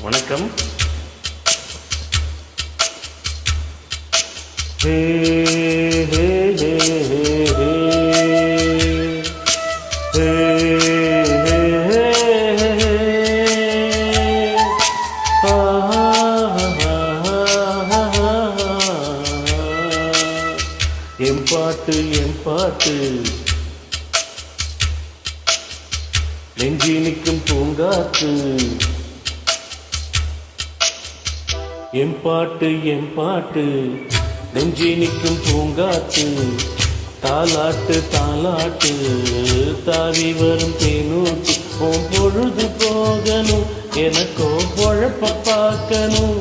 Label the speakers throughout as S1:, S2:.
S1: வணக்கம். ஹே ஹே ஹே ஹே ஹே. என் பாட்டு என் பாட்டு. நெஞ்சி நிற்கும் பூங்காற்று. என் பாட்டு என் பாட்டு. நெஞ்சி நிற்கும் பூங்காட்டு தாலாட்டு தாலாட்டு தாவி வரும் தேனூட்டு உன் பொழுது போகணும். எனக்கோ பொழப்ப பார்க்கணும்.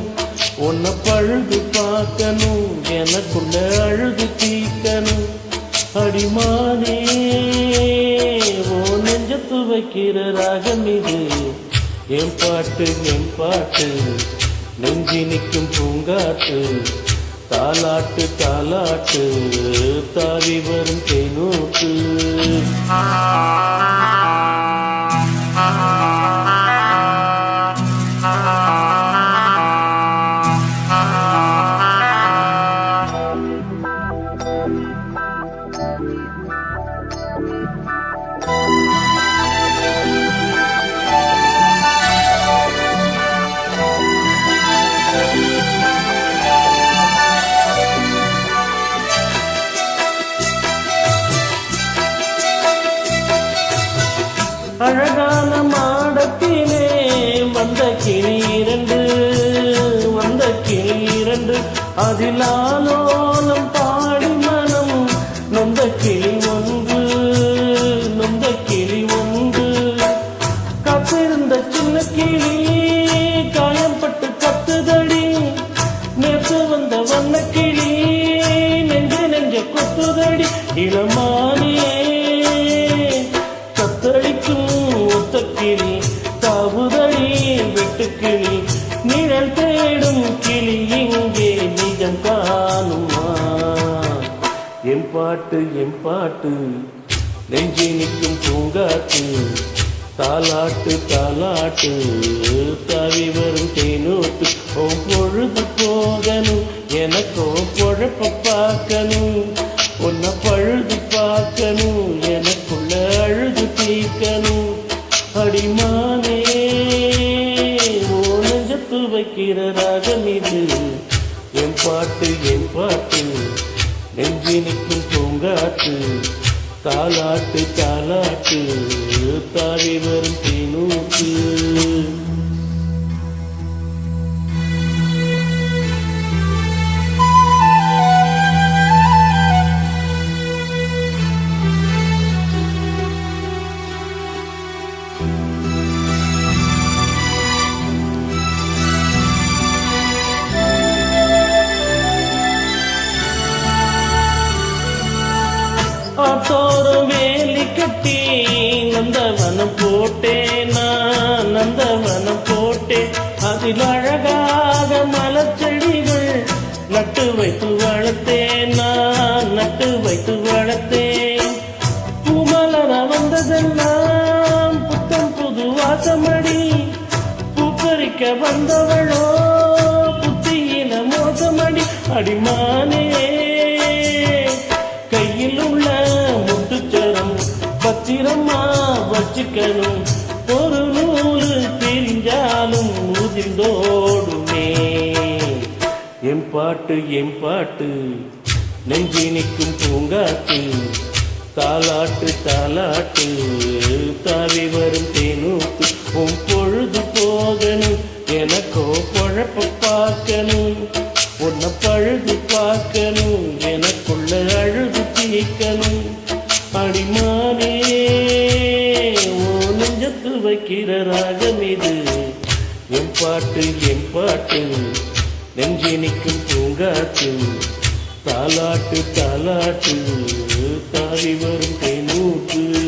S1: உன்னை பழுது பார்க்கணும். எனக்குள்ள அழுது தீக்கணும் அடிமானே ஓ நெஞ்சத்து வைக்கிற ராகம் இது. என் பாட்டு என் பாட்டு. நெஞ்சி நிற்கும் பூங்காட்டு தாலாட்டு தாலாட்டு தாவி வரும் தேனூட்டு அழகான மாடத்திலே வந்த கிளி இரண்டு வந்த கிளி இரண்டு. அதில் ஆலோலம் பாடி மனம் நொந்த கிளி ஒன்று நொந்த கிளி ஒன்று. கத்திருந்த சின்ன கிளி காயம்பட்டு கத்துதடி. நேற்று வந்த வண்ண கிளி நெஞ்சு நெஞ்ச கொத்துதடி. இளமானியே என் பாட்டு என் பாட்டு. நெஞ்சி நிற்கும் பூங்காட்டு தாலாட்டு தாலாட்டு. தாவி வரும் தேனூட்டு ஓ பொழுது போகணும் எனக்கோ பொழப்ப பார்க்கணும். உன்னை பழுது பார்க்கணும் எனக்குள்ள அழுது தீர்க்கணும். அடிமானே ஓ நெஞ்சத்து வைக்கிற ராகம் இது. என் பாட்டு என் பாட்டு. நெஞ்சி நிற்கும் பூங்காட்டு தாலாட்டு தாலாட்டு தாவி வரும் தீனூற்று. போட்டேன் நான் நந்தவனம் போட்டேன் அதில் அழகாக மலச்செடிகள் நட்டு வைத்து வளர்த்தேன் நான் நட்டு வைத்து வளர்த்தேன். பூமலர வந்ததெல்லாம் புத்தம் புது வாசமடி. பூப்பறிக்க வந்தவளோ புத்தியில மோசமடி. அடிமானே வச்சுக்கணும் ஒரு நூறு தெரிஞ்சாலும் உதிர்ந்தோடுமே என் பாட்டு என் பாட்டு நெஞ்சி நிற்கும் பூங்காத்து தாலாட்டு தாலாட்டு தாவி வரும் தேனூத்து உன் பொழுது போகணும் எனக்கோ பொழப்ப பார்க்கணும். உன்னை பழுது வைக்கிற ராகம் இது. என் பாட்டு என் பாட்டு. நெஞ்சினிக்கும் நிற்கும் தாலாட்டு தாலாட்டு. தாவி வரும் கைநூற்று.